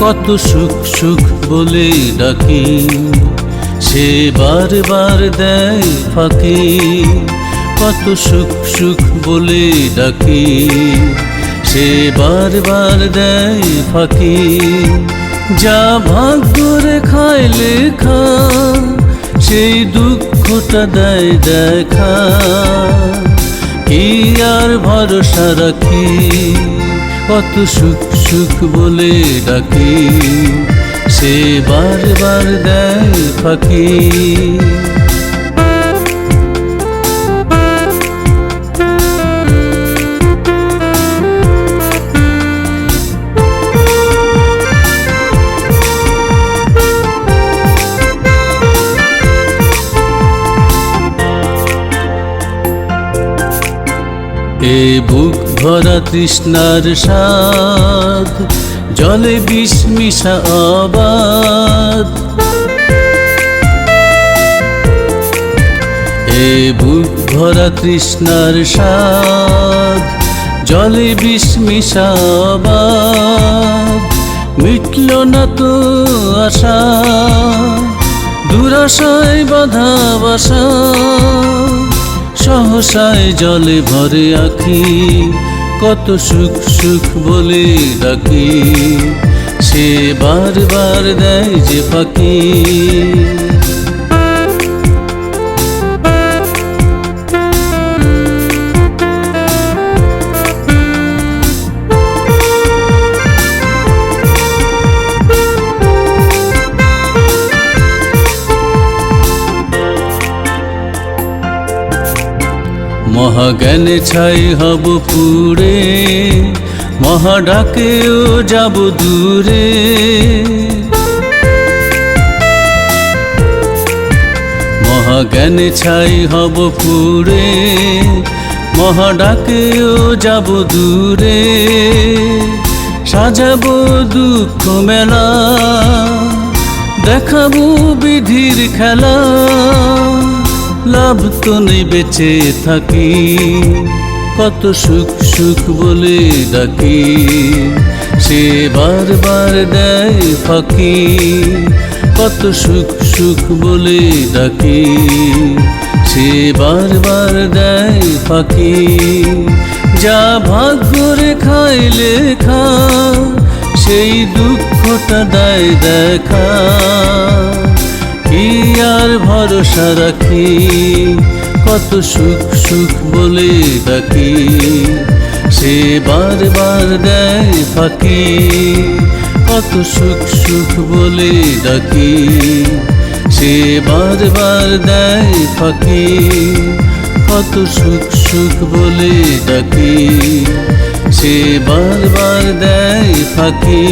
কত সুখ সুখ বলে ডাকি, সে বারবার দেয় ফাঁকি। কত সুখ সুখ বলে ডাকি, সে বারবার দেয় ফাঁকি। যা ভাগ্যর খায় লেখা, সেই দুঃখটা দেয় দেখা। কি আর ভরসা রাখি? কত সুখ সুখ বলে ডাকি সে বারবার দেয় ফাঁকি। বুক ভরা তৃষ্ণার স্বাদ জলে বিষ মিশা অবাদ এ বুক ভরা তৃষ্ণার স্বাদ জলে বিষ মিশা অবাদ মিটল না তো আশা, দুরাশায় বাধা বাসা। সহসায় জলে ভরে আখি কত সুখ সুখ বলে ডাকি। সে বারবার দেয় যে ফাঁকি। মহাজ্ঞানে ছাই হব পুরে, মহাডাকেও যাব দূরে। মহাজ্ঞানে ছাই হব পুরে, মহাডাকেও যাব দূরে। সাজাবো দুঃখ মেলা, দেখাবো বিধির খেলা। লাভ তো নেই বেঁচে থাকি। কত সুখ সুখ বলে ডাকি। সে বারবার দেয় ফাঁকি। কত সুখ সুখ বলে ডাকি। সে বারবার দেয় ফাঁকি। যা ভাগ্য রেখায় লেখা, সেই দুঃখটা দেয় দেখা। আর ভরসা রাখি। কত সুখ সুখ বলে ডাকি। সে বারবার দেয় ফাঁকি। কত সুখ সুখ বলে ডাকি। সে বারবার দেয় ফাঁকি। কত সুখ সুখ বলে ডাকি। সে বারবার দেয় ফাঁকি।